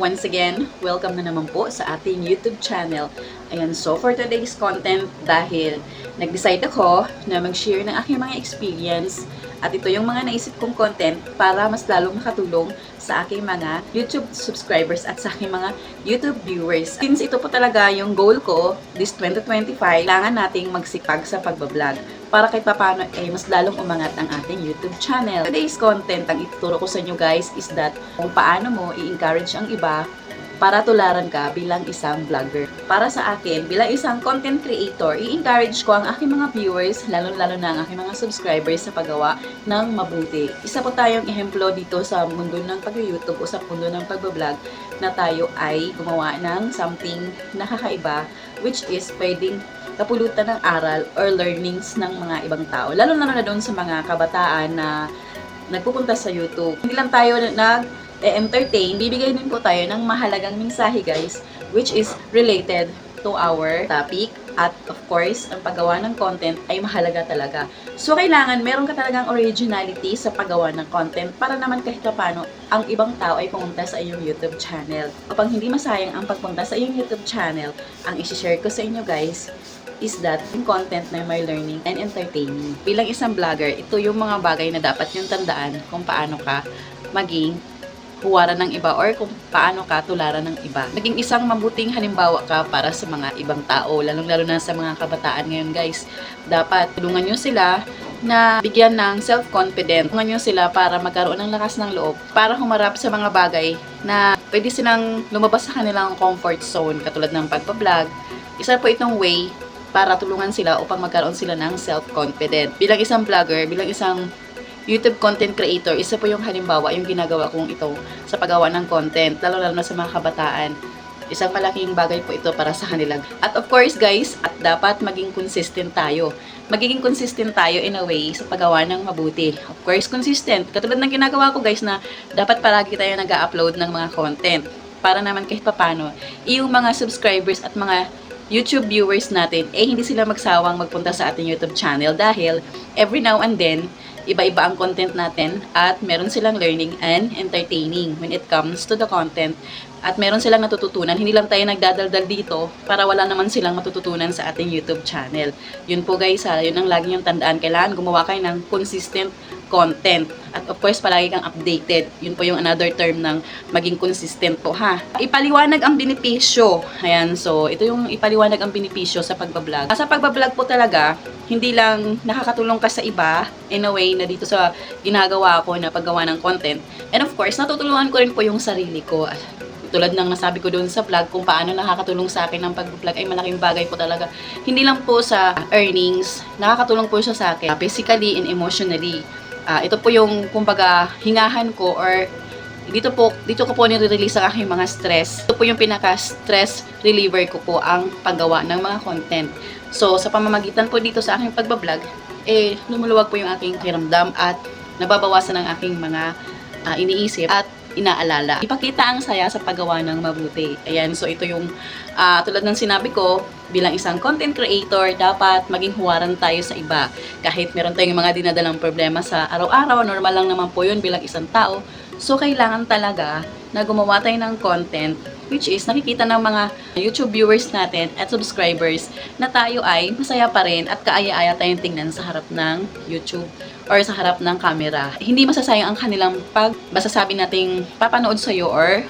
Once again, welcome na naman po sa ating YouTube channel. Ayan, so for today's content, dahil nag-decide ako na mag-share ng aking mga experience at ito yung mga naisip kong content para mas lalong makatulong sa aking mga YouTube subscribers at sa aking mga YouTube viewers. Since ito po talaga yung goal ko, this 2025, kailangan nating magsipag sa pagbablog para kahit papano ay mas lalong umangat ang ating YouTube channel. Today's content, ang ituturo ko sa inyo guys is that kung paano mo i-encourage ang iba para tularan ka bilang isang vlogger. Para sa akin, bilang isang content creator, i-encourage ko ang aking mga viewers, lalo-lalo na ang aking mga subscribers sa paggawa ng mabuti. Isa po tayong ehemplo dito sa mundo ng pag-YouTube o sa mundo ng pag-vlog na tayo ay gumawa ng something nakakaiba which is pwedeng kapulutan ng aral or learnings ng mga ibang tao. Lalo-lalo na doon sa mga kabataan na nagpupunta sa YouTube. Hindi lang tayo nag entertain, bibigay din po tayo ng mahalagang mensahe guys, which is related to our topic. At of course, ang paggawa ng content ay mahalaga talaga. So, kailangan meron ka talagang originality sa paggawa ng content para naman kahit paano ang ibang tao ay pumunta sa iyong YouTube channel. Upang hindi masayang ang pagpunta sa iyong YouTube channel, ang isi-share ko sa inyo guys is that yung content na may learning and entertaining. Bilang isang vlogger, ito yung mga bagay na dapat yung tandaan kung paano ka maging huwaran ng iba or kung paano ka tularan ng iba. Naging isang mabuting halimbawa ka para sa mga ibang tao, lalong-lalo na sa mga kabataan ngayon guys. Dapat tulungan nyo sila na bigyan ng self-confident. Tulungan nyo sila para magkaroon ng lakas ng loob para humarap sa mga bagay na pwede silang lumabas sa kanilang comfort zone katulad ng pagpa-vlog. Isa po itong way para tulungan sila upang magkaroon sila ng self-confident. Bilang isang vlogger, bilang isang YouTube content creator, isa po yung halimbawa yung ginagawa kong ito sa paggawa ng content, lalo-lalo na sa mga kabataan. Isang malaking bagay po ito para sa kanila. At of course guys, at dapat maging consistent tayo. Magiging consistent tayo in a way sa paggawa ng mabuti. Of course, consistent. Katulad ng ginagawa ko guys na dapat palagi tayo nag-upload ng mga content. Para naman kahit papano, yung mga subscribers at mga YouTube viewers natin, eh hindi sila magsawang magpunta sa ating YouTube channel dahil every now and then, iba-iba ang content natin at meron silang learning and entertaining when it comes to the content at meron silang natututunan. Hindi lang tayo nagdadaldal dito para wala naman silang matututunan sa ating YouTube channel. Yun po guys ha, yun ang lagi yung tandaan. Kailangan gumawa kayo ng consistent content. At of course, palagi kang updated. Yun po yung another term ng maging consistent po ha. Ipaliwanag ang benepisyo. Ayan, so ito yung ipaliwanag ang benepisyo sa pagbablog. Sa pagbablog po talaga, hindi lang nakakatulong ka sa iba in a way na dito sa ginagawa ko na paggawa ng content. And of course, natutulungan ko rin po yung sarili ko tulad ng nasabi ko doon sa vlog kung paano nakakatulong sa akin ang pag-vlog ay malaking bagay po talaga. Hindi lang po sa earnings, nakakatulong po siya sa akin physically and emotionally. Ah, ito po yung kumbaga hingahan ko or dito po dito ko po nire-release ang aking mga stress. Ito po yung pinaka stress reliever ko po ang paggawa ng mga content. So sa pamamagitan po dito sa aking pagba-vlog, eh lumuluwag po yung aking kiramdam at nababawasan ang aking mga ah, iniisip at inaalala. Ipakita ang saya sa paggawa ng mabuti. Ayan, so ito yung ah, tulad ng sinabi ko, bilang isang content creator, dapat maging huwaran tayo sa iba. Kahit meron tayong mga dinadalang problema sa araw-araw, normal lang naman po yun bilang isang tao. So, kailangan talaga na gumawa tayo ng content which is nakikita ng mga YouTube viewers natin at subscribers na tayo ay masaya pa rin at kaaya-aya tayong tingnan sa harap ng YouTube or sa harap ng camera. Hindi masasayang ang kanilang pag basta sabi nating papanood sa iyo or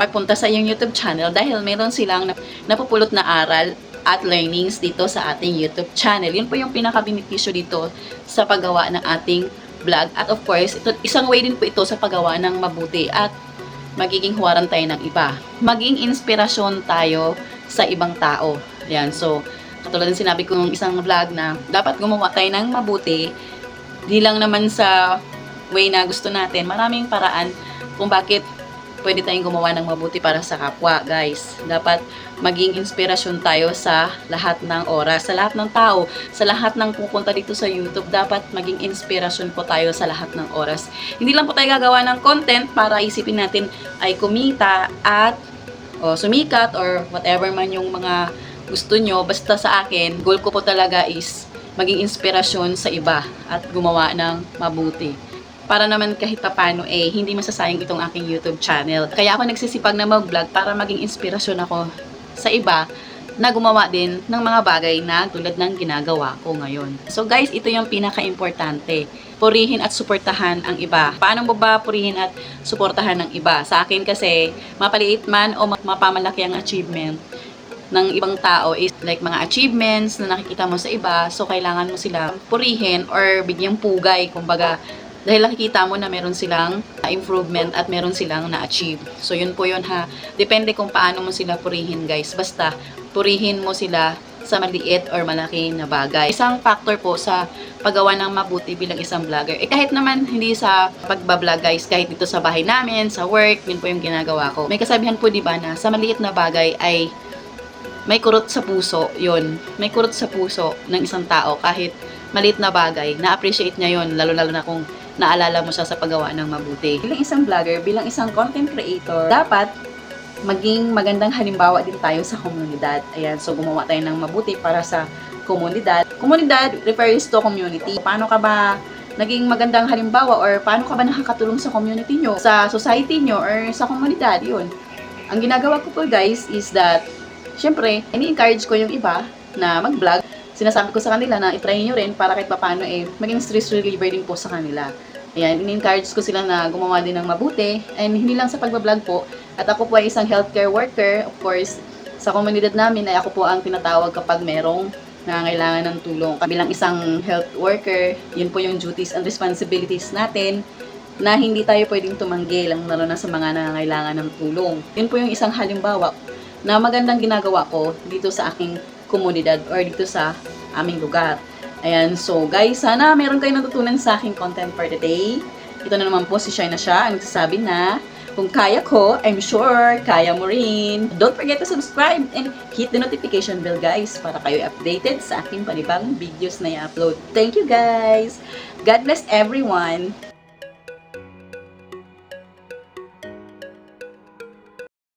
pagpunta sa iyong YouTube channel dahil meron silang nap- napupulot na aral at learnings dito sa ating YouTube channel. Yun po yung pinaka-benepisyo dito sa paggawa ng ating vlog. At of course, ito, isang way din po ito sa paggawa ng mabuti at magiging huwaran tayo ng iba. Maging inspirasyon tayo sa ibang tao. Yan, so, katulad ng sinabi ko ng isang vlog na dapat gumawa tayo ng mabuti, di lang naman sa way na gusto natin, maraming paraan kung bakit pwede tayong gumawa ng mabuti para sa kapwa, guys. Dapat maging inspirasyon tayo sa lahat ng oras, sa lahat ng tao, sa lahat ng pupunta dito sa YouTube. Dapat maging inspirasyon po tayo sa lahat ng oras. Hindi lang po tayo gagawa ng content para isipin natin ay kumita at o sumikat or whatever man yung mga gusto nyo. Basta sa akin, goal ko po talaga is maging inspirasyon sa iba at gumawa ng mabuti. para naman kahit papano eh, hindi masasayang itong aking YouTube channel. Kaya ako nagsisipag na mag-vlog para maging inspirasyon ako sa iba na gumawa din ng mga bagay na tulad ng ginagawa ko ngayon. So guys, ito yung pinaka-importante. Purihin at suportahan ang iba. Paano mo ba purihin at suportahan ng iba? Sa akin kasi, mapaliit man o mapamalaki ang achievement ng ibang tao is like mga achievements na nakikita mo sa iba. So, kailangan mo sila purihin or bigyang pugay. Kumbaga, dahil nakikita mo na meron silang improvement at meron silang na-achieve. So, yun po yun ha. Depende kung paano mo sila purihin guys. Basta, purihin mo sila sa maliit or malaki na bagay. Isang factor po sa paggawa ng mabuti bilang isang vlogger. Eh kahit naman hindi sa pagbablog guys, kahit dito sa bahay namin, sa work, yun po yung ginagawa ko. May kasabihan po di ba na sa maliit na bagay ay may kurot sa puso, yun. May kurot sa puso ng isang tao kahit maliit na bagay, na-appreciate niya yun, lalo-lalo na kung naalala mo siya sa paggawa ng mabuti. Bilang isang vlogger, bilang isang content creator, dapat maging magandang halimbawa din tayo sa komunidad. Ayan, so gumawa tayo ng mabuti para sa komunidad. Komunidad refers to community. Paano ka ba naging magandang halimbawa or paano ka ba nakakatulong sa community nyo, sa society nyo, or sa komunidad, yun. Ang ginagawa ko po guys is that, syempre, ini-encourage ko yung iba na mag-vlog. Sinasabi ko sa kanila na itry nyo rin para kahit paano eh, maging stress reliever din po sa kanila. Ayan, ini-encourage ko sila na gumawa din ng mabuti. And hindi lang sa pagbablog po. At ako po ay isang healthcare worker. Of course, sa komunidad namin ay ako po ang tinatawag kapag merong nangangailangan ng tulong. Bilang isang health worker, yun po yung duties and responsibilities natin na hindi tayo pwedeng tumanggi lang lalo na sa mga nangangailangan ng tulong. Yun po yung isang halimbawa na magandang ginagawa ko dito sa aking komunidad or dito sa aming lugar. Ayan, so guys, sana meron kayong natutunan sa aking content for the day. Ito na naman po si na siya, ang nagsasabi na kung kaya ko, I'm sure kaya mo rin. Don't forget to subscribe and hit the notification bell guys para kayo updated sa aking panibagong videos na i-upload. Thank you guys! God bless everyone!